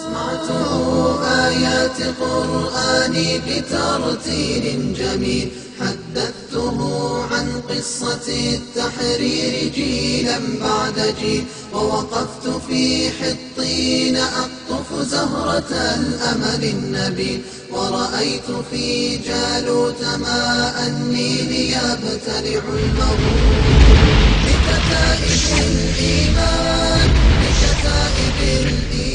أسمعته آيات قرآني بترتيل جميل. حدثته عن قصة التحرير جيلا بعد جيل. ووقفت في حطين أقطف زهرة الأمل النبيل. ورأيت في جالوت ماء النيل يبتلع الموت. بكتائب الإيمان بكتائب الإيمان.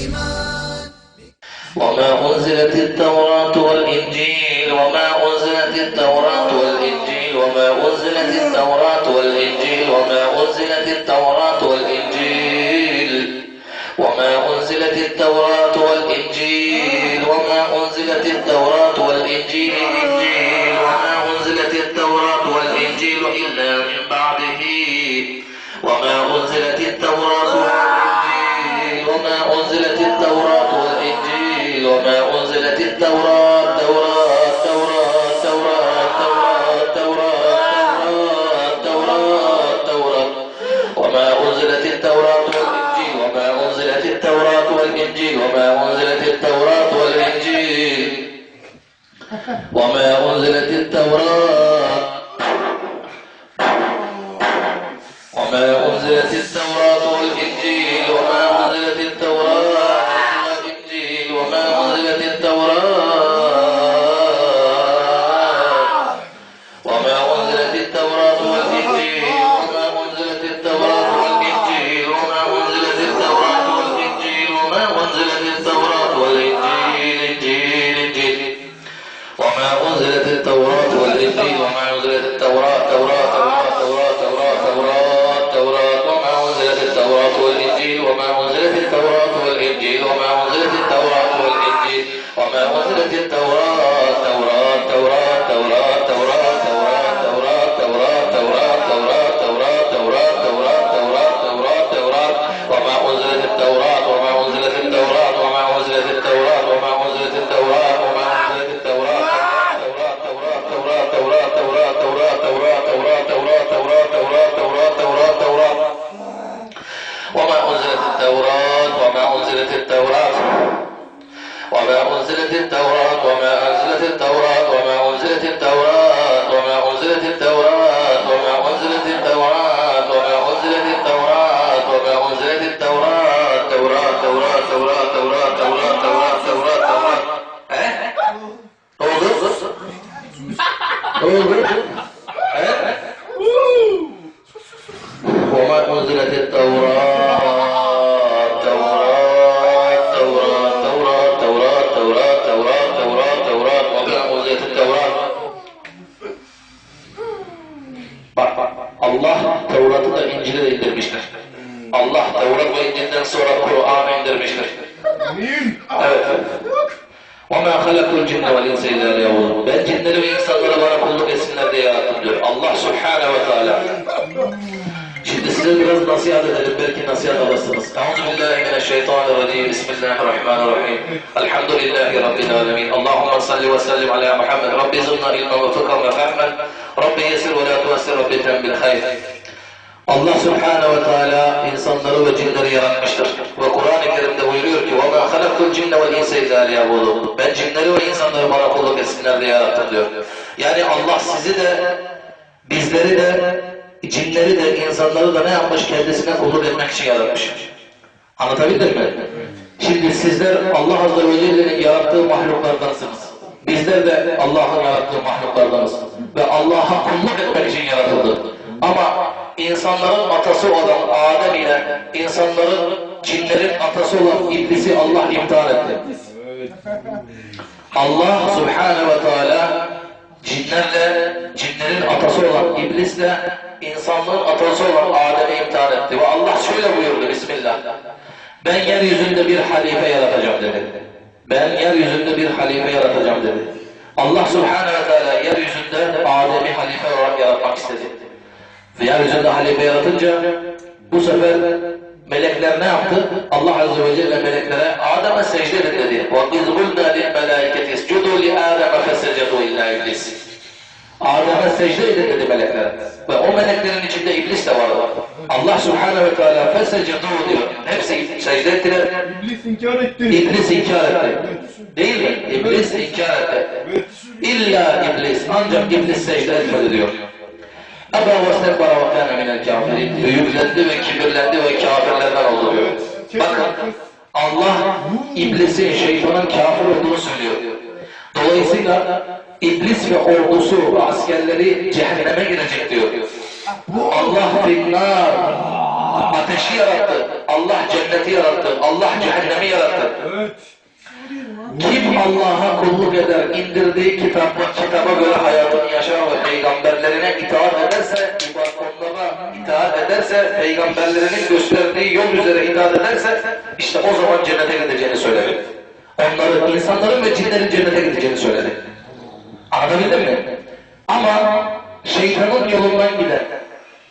وما أنزلت التوراة والإنجيل وما أنزلت التوراة والإنجيل وما أنزلت التوراة والإنجيل وما أنزلت التوراة والإنجيل وما أنزلت التوراة والإنجيل وما أنزلت التوراة والإنجيل التوراة توراة توراة توراة توراة توراة توراة توراة وما أنزلت التوراة والإنجيل وما أنزلت التوراة والإنجيل وما أنزلت التوراة والإنجيل وما أنزلت التوراة وما أنزلت التوراة والإنجيل وما أنزلت التوراة والإنجيل وما أنزلت التوراة والإنجيل وما أنزلت التوراة وما أنزلت التوراة وما أنزلت التوراة وما أنزلت التوراة size biraz nasihat edelim. Belki nasihat alırsınız. Euzubillahimineşşeytanirracim. Bismillahirrahmanirrahim. Elhamdülillahi Rabbil alemin. Allahümme salli ve sellim ala Muhammed. Rabbi zırna ilmen ve fıkhan ve fehmen. Rabbi yesir ve la tuvessir. Rabbi tembil hayr. Allah Subhanahu ve Teala insanları ve cinleri yaratmıştır. Ve Kur'an-ı Kerim'de buyuruyor ki وَمَا خَلَقْتُ الْجِنَّ وَالْاِنْسَ اِلَّا لِيَعْبُدُونَ Ben cinleri ve insanları bana kulluk etsinler diye yarattım diyor. Yani Allah sizi de, bizleri de, cinleri de, insanları da ne yapmış? Kendisine kulluk etmek için yaratmış. Anlatabildim mi? Şimdi sizler Allah Azze ve Celle'nin yarattığı mahluklardansınız. Bizler de Allah'ın yarattığı mahluklardanız. Ve Allah'a kulluk etmek için yaratıldı. Ama insanların atası olan Adem ile insanların, cinlerin atası olan iblisi Allah imtihan etti. Allah Subhanahu ve Teala cinlerle, cinlerin atası olan iblisle insanlığın atası olan Adem'i imtihan etti. Ve Allah şöyle buyurdu Bismillah. Ben yeryüzünde bir halife yaratacağım dedi. Ben yeryüzünde bir halife yaratacağım dedi. Allah Subhanahu ve Teala yeryüzünde Adem'i halife olarak yaratmak istedi. Ve yeryüzünde halife yaratınca bu sefer melekler ne yaptı? Allah Azze ve Celle meleklere Adem'e secde edin dedi. وَاِذْ قُلْنَا لِلْمَلَائِكَةِ اسْجُدُوا لِآدَمَ فَسَجَدُوا اِلَّا اِبْلِسِ Adem'e secde edin dedi melekler. Ve o meleklerin içinde iblis de vardı. Allah Subhanahu ve Teala fesecedu diyor. Hepsi secde ettiler. İblis inkar etti. İblis inkar etti. Değil mi? İblis inkar etti. Evet. İlla iblis. Ancak iblis secde etmedi diyor. Eba ve stekbara ve kâne minel kafirin. Büyüklendi ve kibirlendi ve kafirlerden oldu. Bakın Allah iblisin, şeytanın kafir olduğunu söylüyor. Dolayısıyla iblis ve ordusu ve askerleri cehenneme girecek diyor. Allah finnar, ateşi yarattı. Allah cenneti yarattı. Allah cehennemi yarattı. Kim Allah'a kulluk eder, indirdiği kitaba, kitaba göre hayatını yaşar ve peygamberlerine itaat ederse, ibadetlerine itaat ederse, peygamberlerinin gösterdiği yol üzere itaat ederse, işte o zaman cennete gideceğini söyledi. Onların, insanların ve cinlerin cennete gideceğini söyledi. Anlatabildim mi? Ama şeytanın yolundan giden,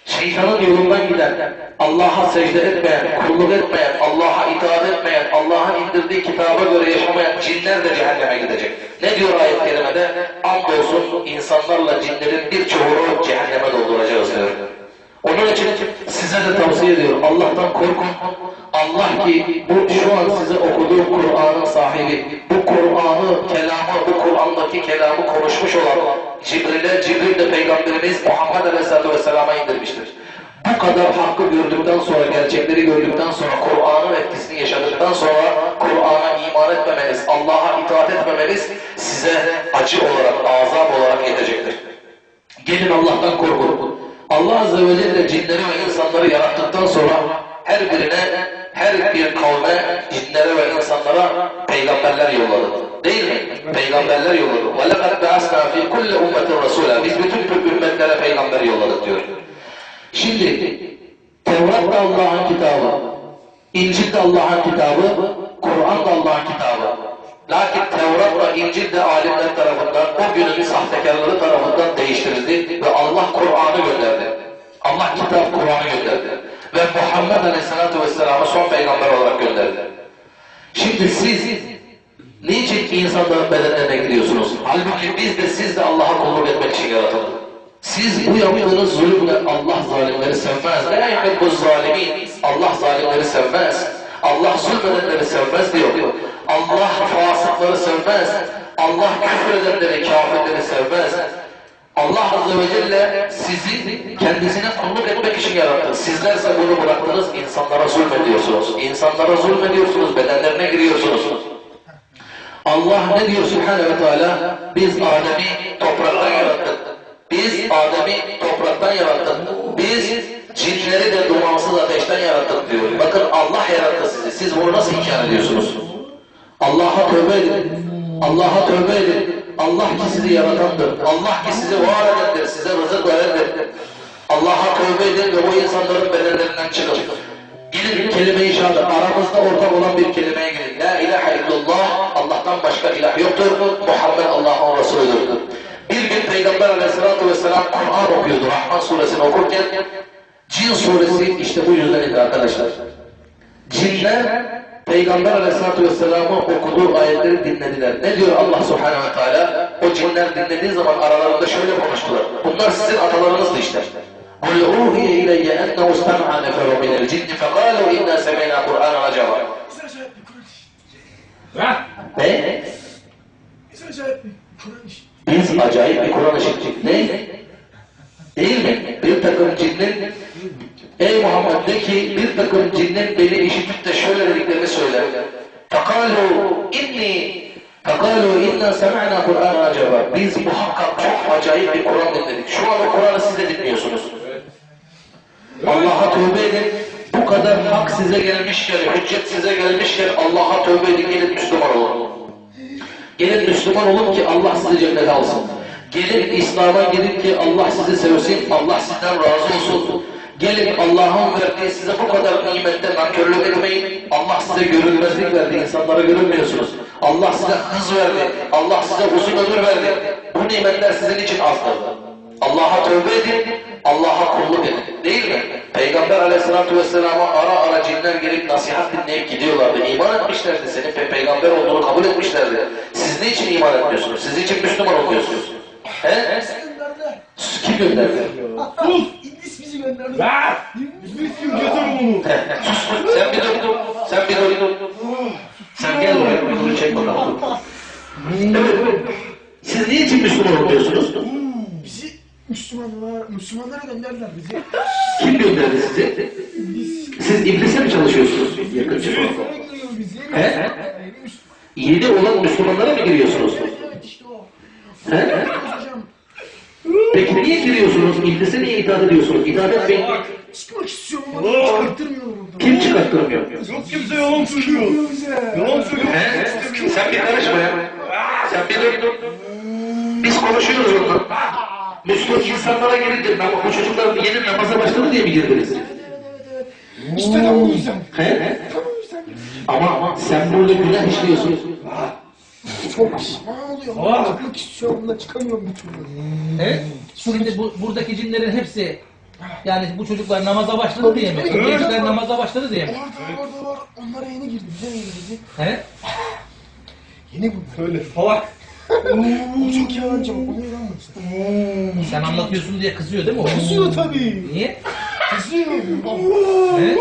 şeytanın yolundan giden, Allah'a secde etmeyen, kulluk etmeyen, Allah'a itaat etmeyen, Allah'ın indirdiği kitaba göre yaşamayan cinler de cehenneme gidecek. Ne diyor ayet-i kerimede? Andolsun insanlarla cinlerin birçoğunu cehenneme dolduracağız diyor. Onun için size de tavsiye ediyorum. Allah'tan korkun. Allah ki bu şu an size okuduğum Kur'an'ın sahibi, bu Kur'an'ı, kelamı, bu Kur'an'daki kelamı konuşmuş olan Cibril'e, Cibril de Peygamberimiz Muhammed Aleyhisselatü Vesselam'a indirmiştir. Bu kadar hakkı gördükten sonra, gerçekleri gördükten sonra, Kur'an'ın etkisini yaşadıktan sonra Kur'an'a iman etmemeniz, Allah'a itaat etmemeniz size acı olarak, azap olarak yetecektir. Gelin Allah'tan korkun. Allah Azze ve Celle cinleri ve insanları yarattıktan sonra her birine, her bir kavme, cinlere ve insanlara peygamberler yolladı. Değil mi? Peygamberler yolladı. وَلَقَدْ بَعَسْنَا فِي كُلِّ اُمَّةٍ رَسُولًا Biz bütün Türk ümmetlere peygamber yolladık diyor. Şimdi Tevrat da Allah'ın kitabı, İncil de Allah'ın kitabı, Kur'an da Allah'ın kitabı. Lakin Tevrat ve İncil de alimler tarafından, o günün sahtekarları tarafından değiştirildi ve Allah Kur'an'ı gönderdi. Allah kitap Kur'an'ı gönderdi. Ve Muhammed Aleyhisselatü Vesselam'ı son peygamber olarak gönderdi. Şimdi siz niçin insanların bedenlerine gidiyorsunuz? Halbuki biz de siz de Allah'a kulluk etmek için yaratıldık. Siz bu yaptığınız zulümle Allah zalimleri sevmez. La yuhibbu zalimin. Allah zalimleri sevmez. Allah zulmedenleri sevmez diyor. Allah fasıkları sevmez. Allah küfür edenleri, kafirleri sevmez. Allah Azze ve Celle sizi kendisine kulluk etmek için yarattı. Sizlerse bunu bıraktınız, insanlara zulmediyorsunuz. İnsanlara zulmediyorsunuz, bedenlerine giriyorsunuz. Allah ne diyor Subhanahu ve Teala? Biz Adem'i topraktan yarattık. Biz Adem'i topraktan yarattık. Biz cinleri de dumansız ateşten yarattık diyor. Bakın Allah yarattı sizi. Siz bunu nasıl inkar ediyorsunuz? Allah'a tövbe edin. Allah'a tövbe edin. Allah ki sizi yaratandır. Allah ki sizi var edendir. Size rızık verendir. Allah'a tövbe edin ve bu insanların bedenlerinden çıkın. Gidin kelime-i şehadet. Aramızda ortak olan bir kelimeye girin. La ilahe illallah. Allah'tan başka ilah yoktur. Muhammed Allah'ın Resulüdür. Bir gün Peygamber aleyhissalatü vesselam Kur'an okuyordu. Rahman suresini okurken Cin suresi işte bu yüzden indi arkadaşlar. Cinler Peygamber aleyhissalatü vesselam'ın okuduğu ayetleri dinlediler. Ne diyor Allah subhanehu ve teala? O cinler dinlediği zaman aralarında şöyle konuştular. Bunlar sizin atalarınızdı işte. قُلْ اُوْهِيَ اِلَيَّ اَنَّهُ اسْتَمْعَ نَفَرٌ مِنَ الْجِنِّ فَقَالُوا اِنَّا سَمِعْنَا قُرْآنًا عَجَبًا Mesela acayip bir Kur'an işitti. Ha? Ne? Mesela acayip bir Kur'an işitti. Biz acayip bir Kur'an işittik. Ne? Değil mi? Bir takım cinnin Ey Muhammed de ki bir takım cinnin beni işitip de şöyle dediklerini söyle. Fakalu inni Fakalu inna semi'na Kur'an acaba. Biz muhakkak çok acayip bir Kur'an dinledik. Şu an o Kur'an'ı siz de dinliyorsunuz. Allah'a tövbe edin. Bu kadar hak size gelmişken, hüccet size gelmişken Allah'a tövbe edin, gelin Müslüman olun. Gelin Müslüman olun ki Allah sizi cennete alsın. Gelin İslam'a girin ki Allah sizi sevsin, Allah sizden razı olsun. Gelin Allah'ın verdiği size bu kadar nimetten nankörlük etmeyin. Allah size görünmezlik verdi, insanlara görünmüyorsunuz. Allah size hız verdi, Allah size uzun ömür verdi. Bu nimetler sizin için azdır. Allah'a tövbe edin, Allah'a kulluk edin. Değil mi? Peygamber aleyhissalatü vesselama ara ara cinler gelip nasihat dinleyip gidiyorlardı. İman etmişlerdi. Senin pe peygamber olduğunu kabul etmişlerdi. Siz niçin iman etmiyorsunuz? Siz niçin Müslüman oluyorsunuz? He? Kim gönderdi? Sus! İblis bizi gönderdi. Lan! İblis kim götür bunu? Sen bir dur dur. Sen bir dur dur. Sen gel buraya. Bir dur çek bakalım. Evet evet. Siz niçin Müslüman oluyorsunuz? Bizi Müslümanlar, Müslümanlara gönderdiler bizi. Kim gönderdi sizi? Siz iblise mi çalışıyorsunuz? Yakınca falan. Nereye giriyor bizi? He? Yeni Müslüman. Yeni olan Müslümanlara mı giriyorsunuz? Evet işte o. He? Peki niye giriyorsunuz? İblise niye itaat ediyorsunuz? İtaat etmeyin. çıkarttırmıyorlar oradan. Kim çıkarttırmıyor? Yok kimse yalan söylüyor. Yalan söylüyor. He? Sen bir karışma ya. Sen bir dur. Biz konuşuyoruz orada. Müslüman insanlara gelince ama bu çocuklar yeni namaza başladı diye mi girdiniz? İşte tam bu yüzden. He? Tam bu yüzden. Ama ama sen burada günah işliyorsun. Çok pişman oluyorum. Çıkmak istiyorum da çıkamıyorum bir türlü. Evet. Şimdi bu, buradaki cinlerin hepsi yani bu çocuklar namaza başladı diye mi? Bu Evet. gençler namaza başladı diye mi? Orada orada var. Onlara yeni girdi. Bize yeni girdi. He? Yeni bunlar. Söyle salak. O çok yalancı. Onu inanmasın. Sen anlatıyorsun diye kızıyor değil mi o? Kızıyor tabii. Niye? Kızıyor. He?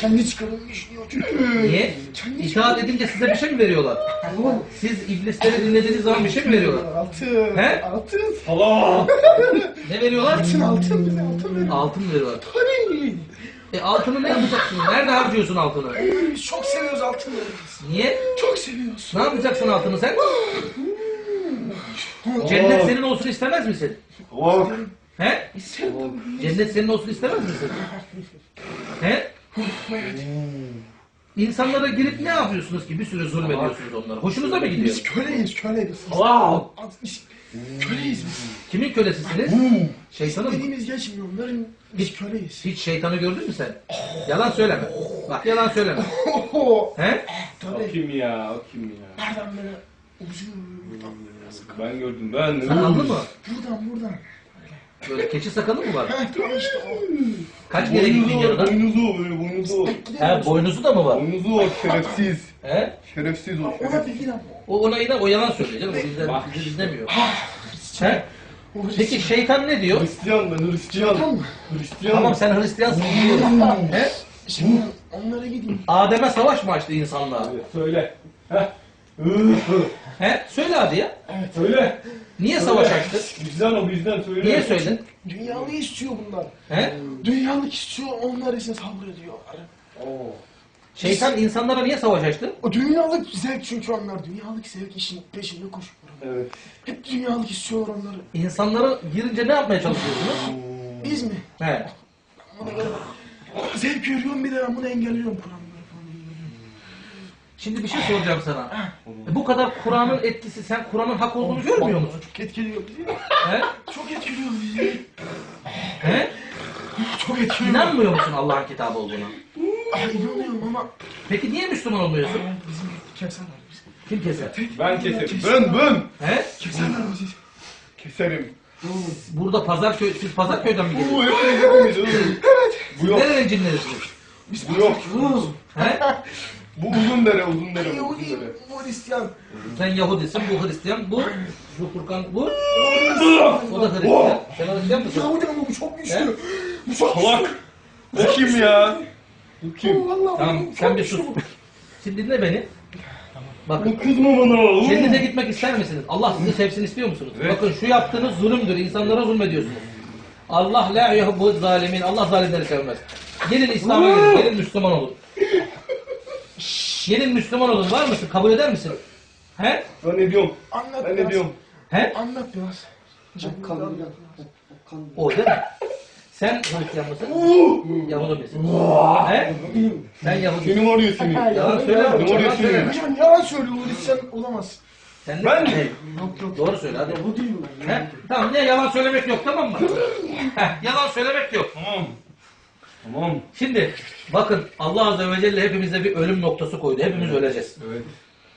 Kendi çıkarını işliyor çünkü. Niye? İtaat edince size bir şey mi veriyorlar? Siz iblisleri dinlediğiniz zaman bir şey mi veriyorlar? Altın. He? Altın. Salak. Ne veriyorlar? Altın altın bize altın veriyor. Altın veriyorlar. Tabii. E altını ne yapacaksın? Nerede harcıyorsun altını? Biz çok seviyoruz altınları biz. Niye? Çok seviyoruz. Ne yapacaksın altını sen? Cennet senin olsun istemez misin? He? Cennet senin olsun istemez misin? He? İnsanlara girip ne yapıyorsunuz ki? Bir sürü zulmediyorsunuz onlara. Hoşunuza mı gidiyor? Biz köleyiz köleyiz. Wow! Biz köleyiz biz. Kimin kölesisiniz? Şeytanın mı? Dediğimiz geçmiyor. Onların biz köleyiz. Hiç şeytanı gördün mü sen? Yalan söyleme. Bak yalan söyleme. He? O Tabii. kim ya? O kim ya? Nereden böyle uzun buradan böyle. Ben gördüm ben. Sakallı mı? Buradan buradan. Böyle keçi sakalı mı var? Heh tamam işte o. Kaç kere gittin Boynuzu, yanına? boynuzu, böyle boynuzu. He boynuzu da mı var? Boynuzu o şerefsiz. He? Şerefsiz o Ona şerefsiz. lan. O ona inan, o yalan söylüyor canım. Bizden, bizi dinlemiyor. He? Peki şeytan ne diyor? Hristiyan ben Tamam Hristiyan. mı? Hristiyan. Tamam sen Hristiyansın biliyorum. He? Şimdi onlara gideyim. Adem'e savaş mı açtı insanlığa? Söyle. Heh. Hı. He? Söyle hadi ya. Söyle. Niye savaş açtı? Bizden o bizden söyle. Niye söyledin? Dünyalık istiyor bunlar. He? Dünyalık istiyor onlar için sabrediyorlar. Oo. Şeytan insanlara niye savaş açtı? O dünyalık zevk çünkü onlar dünyalık zevk işin peşinde koşuyorlar. Evet. Hep dünyalık istiyorlar onları. İnsanlara girince ne yapmaya çalışıyorsunuz? Biz mi? He. Buna göre zevk görüyorum bir de ben bunu engelliyorum Kur'an'da. Şimdi bir şey soracağım sana. E, bu kadar Kur'an'ın etkisi, sen Kur'an'ın hak olduğunu görmüyor musun? Çok etkiliyor bizi. He? Çok etkiliyor bizi. He? Çok etkiliyor. İnanmıyor musun Allah'ın kitabı olduğuna? Ay inanıyorum ama Peki niye Müslüman olmuyorsun? bizim keserler bizi. Kim keser? Ben keserim. Ben ben. He? Keserler bizi. Keserim. Burada Pazarköy, siz Pazarköy'den mi Bu geliyorsunuz? hep hepimiz. Bu yok. Nerenin cinlerisiniz? Bu yok. He? Bu uzun dere uzun dere bu Yahudi, dere. bu Hristiyan. Sen Yahudisin, bu Hristiyan, bu bu Furkan, bu o da Hristiyan. Sen Hristiyan mısın? Yahudi ama bu çok güçlü. Bu çok Salak. Bu kim ya? Bu kim? Vallahi Tamam, bu sen çok bir sus. güçlü. Şimdi dinle beni. Bakın, Bu kızma bana. cennete gitmek ister misiniz? Allah sizi sevsin istiyor musunuz? Evet. Bakın şu yaptığınız zulümdür, insanlara zulmediyorsunuz. Allah la yuhibbu zalimin. Allah zalimleri sevmez. Gelin İslam'a gelin, gelin Müslüman olun. Gelin Müslüman olun. Var mısın? Kabul eder misin? He? Ben ne diyorum? Anlat Ben biraz. ne diyorum? He? Anlat biraz. O değil mi? Sen Hristiyan mısın? Yahudi misin? He? Sen Yahudi. Seni var ya seni. Yalan söyleme. Ne Yalan oluyor söyleme. senin? Hocam yalan söylüyor Hristiyan olamaz. Sen de- Ben mi? Yok yok. Doğru söyle hadi. Bu değil mi? He? Tamam ne yalan söylemek yok tamam mı? Heh, yalan söylemek yok. Tamam. Tamam. Şimdi bakın Allah Azze ve Celle hepimize bir ölüm noktası koydu. Hepimiz öleceğiz. Evet.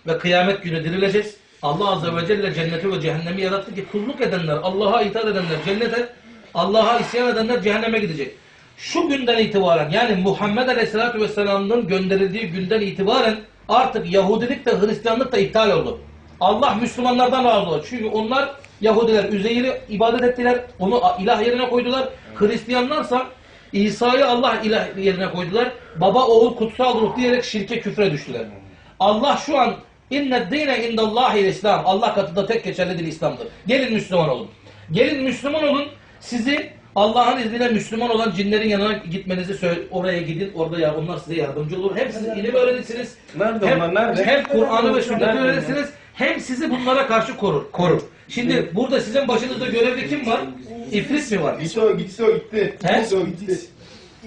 Ve kıyamet günü dirileceğiz. Allah Azze ve Celle cenneti ve cehennemi yarattı ki kulluk edenler, Allah'a itaat edenler cennete, Allah'a isyan edenler cehenneme gidecek. Şu günden itibaren yani Muhammed Aleyhisselatü Vesselam'ın gönderildiği günden itibaren artık Yahudilik de Hristiyanlık da iptal oldu. Allah Müslümanlardan razı oldu. Çünkü onlar Yahudiler Üzeyr'i ibadet ettiler. Onu ilah yerine koydular. Hristiyanlarsa İsa'yı Allah ilah yerine koydular. Baba, oğul, kutsal ruh diyerek şirke, küfre düştüler. Allah şu an inne dine indallahil İslam. Allah katında tek geçerli dil İslam'dır. Gelin Müslüman olun. Gelin Müslüman olun. Sizi Allah'ın izniyle Müslüman olan cinlerin yanına gitmenizi söyle. Oraya gidin. Orada ya onlar size yardımcı olur. Hem siz ilim öğrenirsiniz. Nerede hem, onlar, nerede? Hem Kur'an'ı ve sünneti öğrenirsiniz. Hem sizi bunlara karşı korur. korur. Şimdi burada sizin başınızda görevli kim var? İfrit mi var? Gitti o, gitti o, gitti. He? Gitti o, gitti.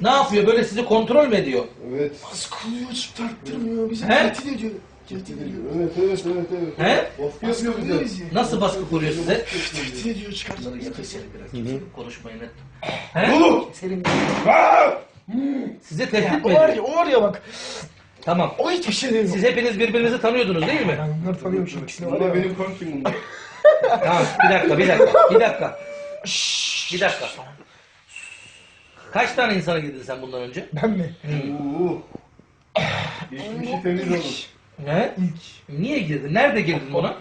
Ne yapıyor? Böyle sizi kontrol mü ediyor? Evet. Baskılıyor, çıkarttırmıyor. Bizi He? tehdit ediyor. Ediyor. Evet, evet, evet, evet. He? Baskı yapıyor bize. bizi. Nasıl baskı kuruyor size? Tehdit ediyor, çıkarttırıyor. Konuşmayın et. He? Oğlum! Keselim. Sizi tehdit O mi var ya, ediyor? o var ya bak. Tamam. O hiçbir şey değil. Siz hepiniz birbirinizi tanıyordunuz değil mi? Ben bunları tanıyorum Ama ya. benim komşum bunlar. Tamam. Bir dakika, bir dakika, bir dakika. Bir dakika. Kaç tane insana girdin sen bundan önce? Ben mi? Oo. Geçmişi temiz olur. He? İlk. Niye girdin? Nerede girdin buna?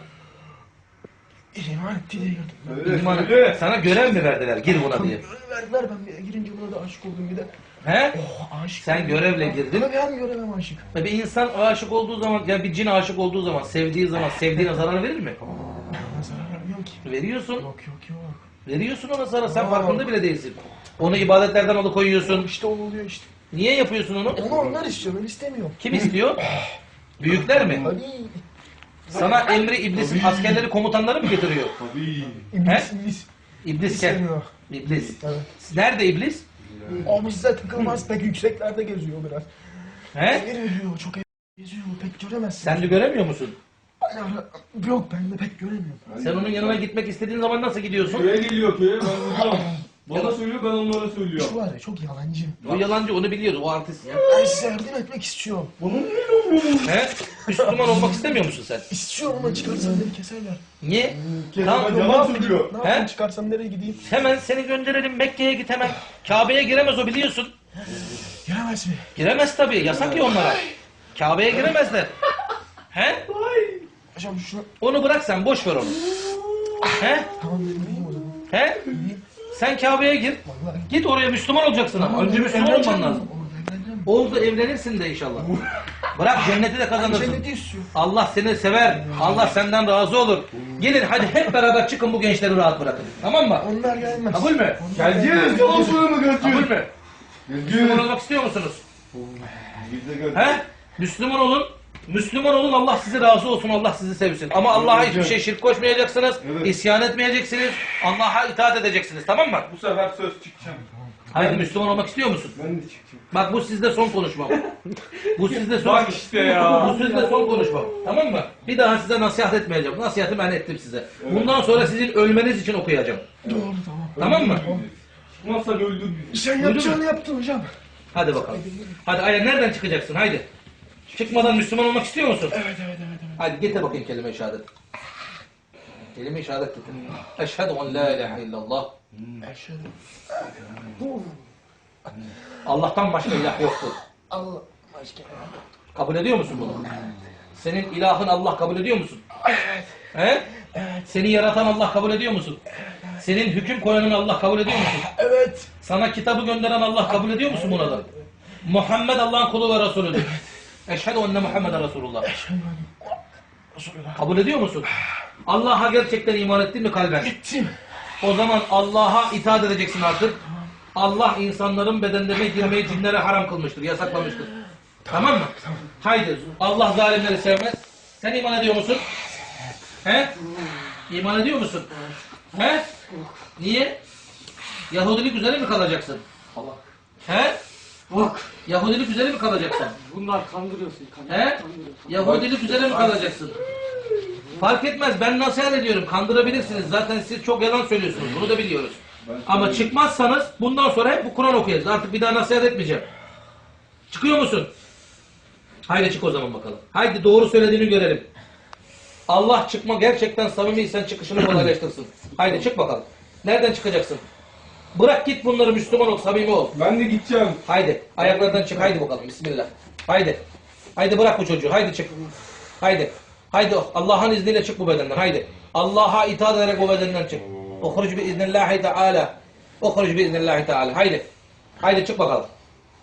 İman etti diye gördüm. Söyle, İman- söyle. Sana görev mi verdiler? Gir buna diye. Görev verdiler ben bir girince buna da aşık oldum bir de. He? Oh aşık. Sen görevle girdin. Tabii her görevem aşık. Bir insan aşık olduğu zaman, yani bir cin aşık olduğu zaman, sevdiği zaman, sevdiğine zarar verir mi? Ki. Veriyorsun. Yok yok yok. Veriyorsun ona zarar. Sen farkında bile değilsin. Onu ibadetlerden alıkoyuyorsun. İşte o oluyor işte. Niye yapıyorsun onu? Onu onlar istiyor ben istemiyorum. Kim istiyor? Büyükler mi? Hadi. Sana emri iblisin askerleri komutanları mı getiriyor? Tabii. İblis iblis. İblis gel. İstemiyor. İblis. Evet. Nerede iblis? O bizde takılmaz pek yükseklerde geziyor biraz. He? Veriyor çok geziyor pek göremezsin. Sen de göremiyor musun? Ara- Yok ben de pek göremiyorum. Sen onun yanına gitmek istediğin zaman nasıl gidiyorsun? Köye geliyor köye, ben buradan. Bana söylüyor, ben onlara söylüyorum. Şu var ya çok yalancı. O yalancı onu biliyordu. O artist ya. Ben size yardım etmek istiyorum. He? Müslüman olmak istemiyor musun sen? İstiyorum ama çıkarsam beni keserler. Niye? Kendime Tamam, yalan söylüyor. Ne yapayım He? çıkarsam nereye gideyim? Hemen seni gönderelim Mekke'ye git hemen. Kabe'ye giremez o biliyorsun. Giremez mi? Giremez tabii. Yasak ya onlara. Kabe'ye giremezler. He? Hocam şunu... Onu bırak sen. Boş ver onu. He? Tamam gideyim o zaman. He? Sen Kabe'ye gir. Vallahi. Git oraya Müslüman olacaksın ama. Önce Müslüman olman lazım. Oldu evlenirsin de inşallah. Bırak cenneti de kazanırsın. cenneti istiyor. Allah seni sever. Allah senden razı olur. Gelin hadi hep beraber çıkın bu gençleri rahat bırakın. Tamam mı? Onlar gelmez. Kabul mü? Geleceğiz, yalan söyleme Kabul mü? Müslüman olmak istiyor musunuz? Biz de geleceğiz. He? Müslüman olun. Müslüman olun Allah sizi razı olsun Allah sizi sevsin. Ama Allah'a hiçbir şey şirk koşmayacaksınız. Evet. isyan etmeyeceksiniz. Allah'a itaat edeceksiniz tamam mı? Bu sefer söz çıkacağım. Hayır Müslüman olmak istiyor musun? Ben de çıkacağım. Bak bu sizde son konuşmam. Bu sizde son. Bak işte ya. Bu sizde son konuşmam. Tamam mı? Bir daha size nasihat etmeyeceğim. Nasihatı ben ettim size. Bundan sonra sizin ölmeniz için okuyacağım. Doğru tamam. Tamam mı? Nasıl öldür bizi? Sen yapacağını yaptın hocam. Hadi bakalım. Hadi Aya nereden çıkacaksın? Haydi. Çıkmadan Müslüman olmak istiyor musun? Evet evet evet. evet. Hadi getir bakayım kelime-i şehadet. Kelime-i şehadet getir. Eşhedü en la ilahe illallah. Eşhedü. Allah'tan başka ilah yoktur. Allah başka. Kabul ediyor musun bunu? Senin ilahın Allah kabul ediyor musun? Evet. He? Evet. Seni yaratan Allah kabul ediyor musun? Senin hüküm koyanın Allah kabul ediyor musun? Evet. Sana kitabı gönderen Allah kabul ediyor musun buna da? Muhammed Allah'ın kulu ve Resulüdür. Eşhedü enne Muhammeden Resulullah. Kabul ediyor musun? Allah'a gerçekten iman ettin mi kalben? Gittim. O zaman Allah'a itaat edeceksin artık. Allah insanların bedenlerine girmeyi cinlere haram kılmıştır, yasaklamıştır. Tamam mı? Haydi. Allah zalimleri sevmez. Sen iman ediyor musun? He? İman ediyor musun? He? Niye? Yahudilik üzere mi kalacaksın? He? Bak Yahudilik üzere mi kalacaksın? bunlar kandırıyorsun. He? Kandırıyorsun. Yahudilik üzere mi kalacaksın? Fark etmez ben nasihat ediyorum. Kandırabilirsiniz. Zaten siz çok yalan söylüyorsunuz. Bunu da biliyoruz. Ama çıkmazsanız bundan sonra hep bu Kur'an okuyacağız. Artık bir daha nasihat etmeyeceğim. Çıkıyor musun? Haydi çık o zaman bakalım. Haydi doğru söylediğini görelim. Allah çıkma gerçekten samimiysen çıkışını kolaylaştırsın. Haydi çık bakalım. Nereden çıkacaksın? Bırak git bunları Müslüman ol, samimi ol. Ben de gideceğim. Haydi ayaklardan çık haydi bakalım bismillah. Haydi. Haydi bırak bu çocuğu haydi çık. Haydi. Haydi Allah'ın izniyle çık bu bedenden. Haydi. Allah'a itaat ederek bu bedenden çık. Uhruc biiznillahi teala. Uhruc biiznillahi teala. Haydi. Haydi çık bakalım.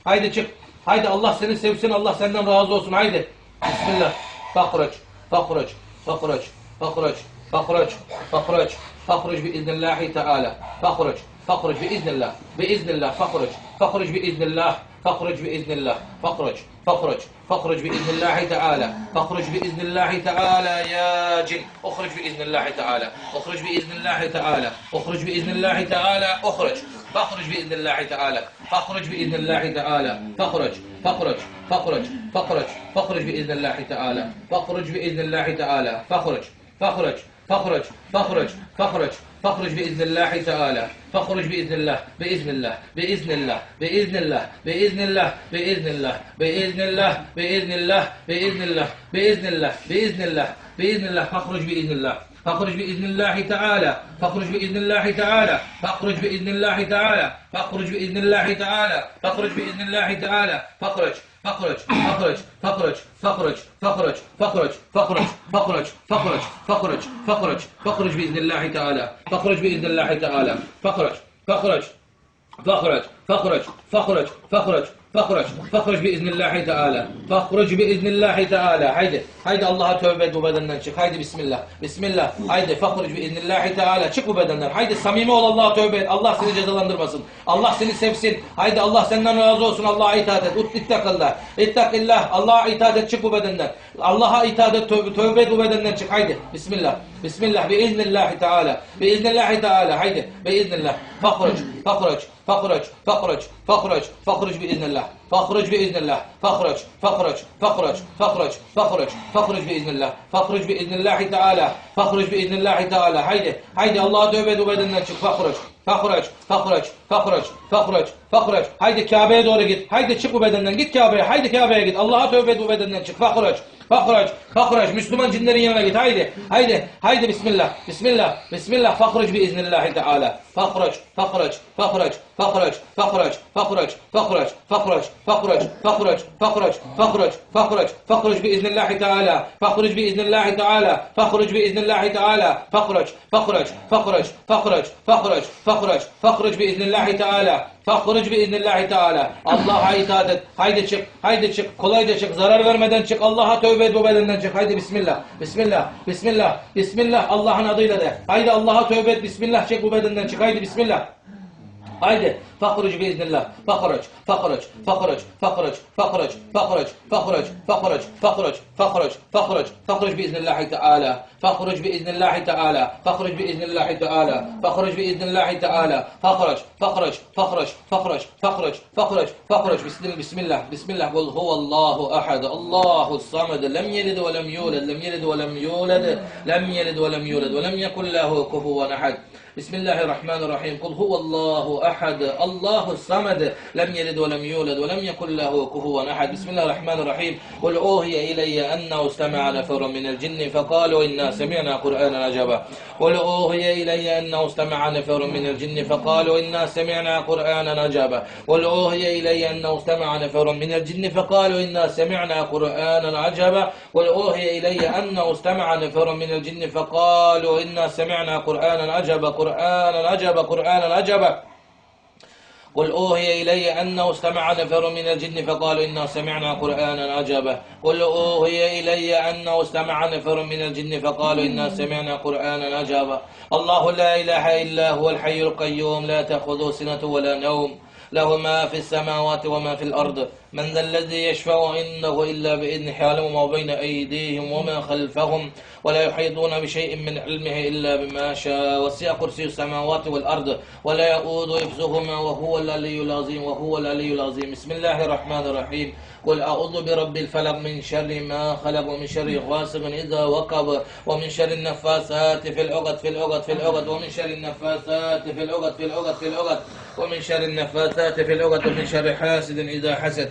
Haydi çık. Haydi Allah seni sevsin. Allah senden razı olsun. Haydi. Bismillah. Fakhruc. Fakhruc. Fakhruc. Fakhruc. Fakhruc. Fakhruc. Fakhruc biiznillahi teala. Fakhruc. Fakhruc biiznillah. Biiznillah. Fakhruc. Fakhruc biiznillah. فاخرج بإذن الله فاخرج فاخرج فاخرج بإذن الله تعالى فاخرج بإذن الله تعالى يا جن اخرج بإذن الله تعالى اخرج بإذن الله تعالى اخرج بإذن الله تعالى اخرج فاخرج بإذن الله تعالى فاخرج بإذن الله تعالى فاخرج فاخرج فاخرج فاخرج فاخرج بإذن الله تعالى فاخرج بإذن الله تعالى فاخرج فاخرج فاخرج فاخرج فاخرج فاخرج بإذن الله تعالى فاخرج بإذن الله بإذن الله بإذن الله بإذن الله بإذن الله بإذن الله بإذن الله بإذن الله بإذن الله بإذن الله بإذن الله بإذن الله فاخرج بإذن الله فاخرج بإذن الله تعالى فاخرج بإذن الله تعالى فاخرج بإذن الله تعالى فاخرج بإذن الله تعالى فاخرج بإذن الله تعالى فاخرج فاخرج فاخرج فاخرج فاخرج فاخرج فاخرج فاخرج فاخرج فاخرج فاخرج فاخرج فاخرج بإذن الله تعالى فاخرج بإذن الله تعالى فاخرج فاخرج فاخرج فاخرج فاخرج فاخرج Fakhruc. Fakhruc biiznillahi teala. Fakhruc biiznillahi teala. Haydi. Haydi Allah'a tövbe bu bedenden çık. Haydi bismillah. Bismillah. Haydi fakhruc biiznillahi teala. Çık bu bedenden. Haydi samimi ol Allah'a tövbe et. Allah seni cezalandırmasın. Allah seni sevsin. Haydi Allah senden razı olsun. Allah'a itaat et. İttakallah. İttakillah. Allah'a itaat et. Çık bu bedenden. Allah'a itaat et. Tövbe, tövbe et bu bedenden çık. Haydi. Bismillah. Bismillah, biiznillahi teala. Biiznillahi teala. Haydi, biiznillah. Fakhruc, fakhruc, fakhruc, fakhruc, fakhruc, fakhruc biiznillah. Fakhruc biiznillah. Fakhruc, fakhruc, fakhruc, fakhruc, fakhruc, fakhruc biiznillah. Fakhruc biiznillahi teala. Fakhruc biiznillahi teala. Haydi, haydi Allah'a tövbe edip çık. Fakhruc, fakhruc, fakhruc, fakhruc, fakhruc, fakhruc. Haydi Kabe'ye doğru git. Haydi çık bu bedenden. Git Kabe'ye. Haydi Kabe'ye git. Allah'a tövbe edip bedeninden çık. Fakhruc. فخرج فخرج مسلمان جنرين يمنا قلت هايدي هايدي هايدي بسم الله بسم الله بسم الله فخرج بإذن الله تعالى فخرج فخرج فخرج فخرج فخرج فخرج فخرج فخرج فخرج فخرج فخرج فخرج فخرج فخرج بإذن الله تعالى فخرج بإذن الله تعالى فخرج بإذن الله تعالى فخرج فخرج فخرج فخرج فخرج فخرج بإذن الله تعالى Fakhruc bi iznillahi teala. Allah'a itaat et. Haydi çık, haydi çık, kolayca çık, zarar vermeden çık. Allah'a tövbe et bu bedenden çık. Haydi bismillah, bismillah, bismillah, bismillah Allah'ın adıyla de. Haydi Allah'a tövbe et, bismillah çek bu bedenden çık. Haydi bismillah. haydi فاخرج بإذن الله فاخرج فاخرج فاخرج فاخرج فاخرج فاخرج فاخرج فاخرج فاخرج فاخرج فاخرج فاخرج بإذن الله تعالى فاخرج بإذن الله تعالى فاخرج بإذن الله تعالى فاخرج بإذن الله تعالى فاخرج فاخرج فاخرج فاخرج فاخرج فاخرج فاخرج بسم بسم الله بسم الله قل هو الله أحد الله الصمد لم يلد ولم يولد لم يلد ولم يولد لم يلد ولم يولد بسم الله الرحمن الرحيم قل هو الله أحد الله الصمد لم يلد ولم يولد ولم يكن له كفوا أحد بسم الله الرحمن الرحيم قل أوهي إلي أنه استمع نفر من الجن فقالوا إنا سمعنا قرآنا عجبا قل أوهي إلي أنه استمع نفر من الجن فقالوا إنا سمعنا قرآنا عجبا قل أوهي إلي أنه استمع نفر من الجن فقالوا إنا سمعنا قرآنا عجبا قل أوهي إلي أنه استمع نفر من الجن فقالوا إنا سمعنا قرآنا عجبا قرآنا عجبا قرآنا عجبا قل أوهي إلي أنه استمع نفر من الجن فقالوا إنا سمعنا قرآنا عجبا. قل أوهي إلي أنه استمع نفر من الجن فقالوا إنا سمعنا قرآنا عجبا. الله لا إله إلا هو الحي القيوم لا تأخذه سنة ولا نوم. له ما في السماوات وما في الأرض. من ذا الذي يشفع عنده إلا بإذنه يعلم ما بين أيديهم وما خلفهم ولا يحيطون بشيء من علمه إلا بما شاء. وسع كرسي السماوات والأرض ولا يؤود حفظهما وهو العلي العظيم وهو العلي العظيم. بسم الله الرحمن الرحيم. قل أعوذ برب الفلق من شر ما خلق ومن شر غاسق إذا وقب ومن شر النفاثات في العقد في العقد في العقد. ومن شر النفاثات في العقد في العقد في العقد. ومن شر النفاثات في العقد ومن شر حاسد إذا حسد.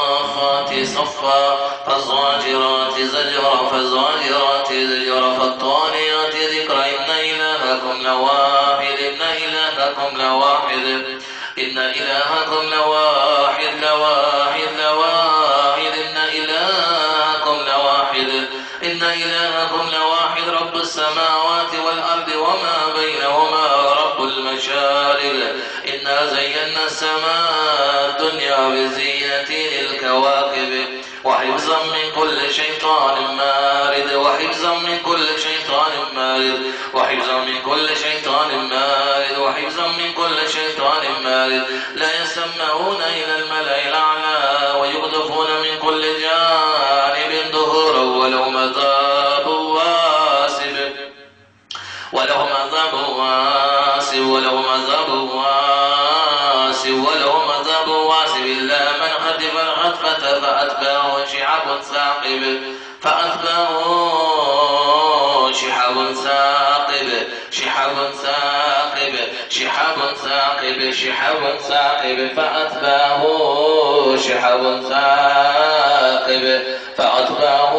صفا فالزاجرات زجرا فالزاجرات زجرا إن إلهكم لواحد إن إلهكم لواحد إن إلهكم لواحد لواحد لواحد إن إلهكم لواحد إن إلهكم لواحد. السماء الدنيا بزينة للكواكب. وحفظا من كل شيطان مارد. وحفظا من كل شيطان مارد. وحفظا من كل شيطان مارد. الفتى فأتباعه شهاب ثاقب فَأَتْبَاهُ شِحَابٌ ثاقب شحاب ثاقب شحاب ثاقب شحاب ساقب فأتباعه شحاب ثاقب فأتباعه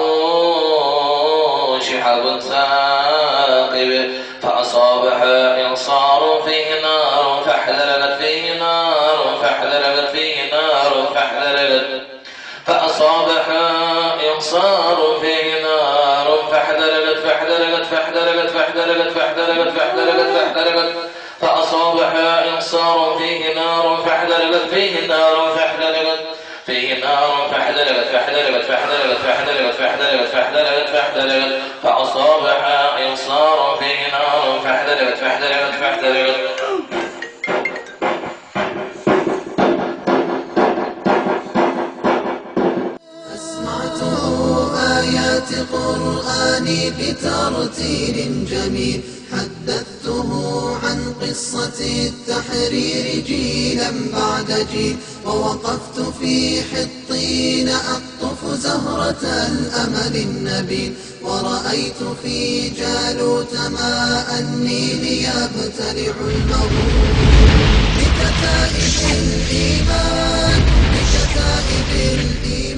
شحاب ساقب فأصابها إنصار فيه نار فاحذر فيه نار فاحذر فيه نار فاحذر فأصابها إعصار فيه نار فاحترقت فاحترقت فاحترقت فاحترقت فاحترقت فاحترقت فاحترقت فأصابها إعصار فيه نار فاحترقت فيه نار فاحترقت فيه نار فاحترقت فاحترقت فاحترقت فاحترقت فاحترقت فاحترقت فاحترقت فأصابها إعصار فيه نار فاحترقت فاحترقت فاحترقت آيات قرآني بترتيل جميل. حدثته عن قصة التحرير جيلا بعد جيل. ووقفت في حطين أقطف زهرة الأمل النبيل. ورأيت في جالوت ما النيل يبتلع المغرور بكتائب الإيمان بكتائب الإيمان.